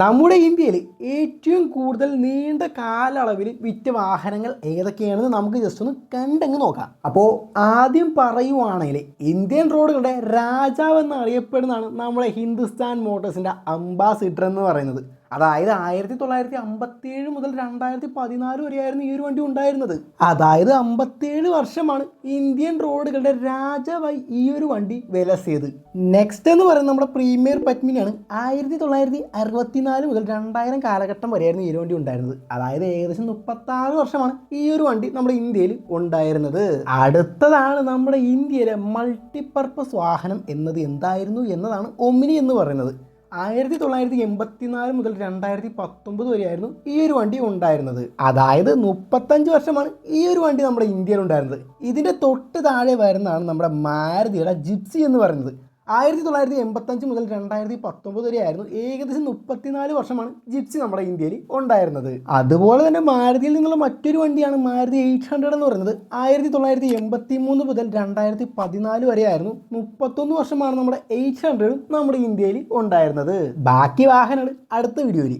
നമ്മുടെ ഇന്ത്യയിൽ ഏറ്റവും കൂടുതൽ നീണ്ട കാലയളവിൽ വിറ്റ വാഹനങ്ങൾ ഏതൊക്കെയാണെന്ന് നമുക്ക് ജസ്റ്റ് ഒന്ന് കണ്ടങ്ങ് നോക്കാം. അപ്പോൾ ആദ്യം പറയുവാണെങ്കിൽ ഇന്ത്യൻ റോഡുകളുടെ രാജാവ് എന്ന് അറിയപ്പെടുന്നതാണ് നമ്മുടെ ഹിന്ദുസ്ഥാൻ മോട്ടോഴ്സിന്റെ അംബാസിഡർ എന്ന് പറയുന്നത്. അതായത് ആയിരത്തി തൊള്ളായിരത്തി അമ്പത്തിയേഴ് മുതൽ രണ്ടായിരത്തി പതിനാല് വരെയായിരുന്നു ഈ ഒരു വണ്ടി ഉണ്ടായിരുന്നത്. അതായത് അമ്പത്തിയേഴ് വർഷമാണ് ഇന്ത്യൻ റോഡുകളുടെ രാജാവായി ഈ ഒരു വണ്ടി വിലസിയത് നെക്സ്റ്റ് എന്ന് പറയുന്നത് നമ്മുടെ പ്രീമിയർ പത്മിനിയാണ്. ആയിരത്തി തൊള്ളായിരത്തി അറുപത്തിനാല് മുതൽ രണ്ടായിരം കാലഘട്ടം വരെയായിരുന്നു ഈ ഒരു വണ്ടി ഉണ്ടായിരുന്നത്. അതായത് ഏകദേശം മുപ്പത്താറ് വർഷമാണ് ഈ ഒരു വണ്ടി നമ്മുടെ ഇന്ത്യയിൽ ഉണ്ടായിരുന്നത്. അടുത്തതാണ് നമ്മുടെ ഇന്ത്യയിലെ മൾട്ടിപർപ്പസ് വാഹനം എന്നത് എന്തായിരുന്നു എന്നതാണ് ഒമിനി എന്ന് പറയുന്നത്. ആയിരത്തി തൊള്ളായിരത്തി എൺപത്തിനാല് മുതൽ രണ്ടായിരത്തി പത്തൊമ്പത് വരെയായിരുന്നു ഈ ഒരു വണ്ടി ഉണ്ടായിരുന്നത്. അതായത് മുപ്പത്തഞ്ച് വർഷമാണ് ഈ ഒരു വണ്ടി നമ്മുടെ ഇന്ത്യയിൽ ഉണ്ടായിരുന്നത് ഇതിന്റെ തൊട്ട് താഴെ വരുന്നതാണ് നമ്മുടെ മാരുതിയുടെ ജിപ്സി എന്ന് പറയുന്നത്. ആയിരത്തി തൊള്ളായിരത്തി എൺപത്തഞ്ച് മുതൽ രണ്ടായിരത്തി പത്തൊമ്പത് വരെയായിരുന്നു ഏകദേശം മുപ്പത്തിനാല് വർഷമാണ് ജിപ്സി നമ്മുടെ ഇന്ത്യയിൽ ഉണ്ടായിരുന്നത്. അതുപോലെ തന്നെ മാരുതിയിൽ നിന്നുള്ള മറ്റൊരു വണ്ടിയാണ് മാരുതി എയ്റ്റ് ഹൺഡ്രഡ് എന്ന് പറയുന്നത്. ആയിരത്തി തൊള്ളായിരത്തി എൺപത്തി മൂന്ന് മുതൽ രണ്ടായിരത്തി പതിനാല് വരെയായിരുന്നു മുപ്പത്തൊന്ന് വർഷമാണ് നമ്മുടെ എയ്റ്റ് ഹൺഡ്രഡും നമ്മുടെ ഇന്ത്യയിൽ ഉണ്ടായിരുന്നത്. ബാക്കി വാഹനങ്ങൾ അടുത്ത വീഡിയോയിൽ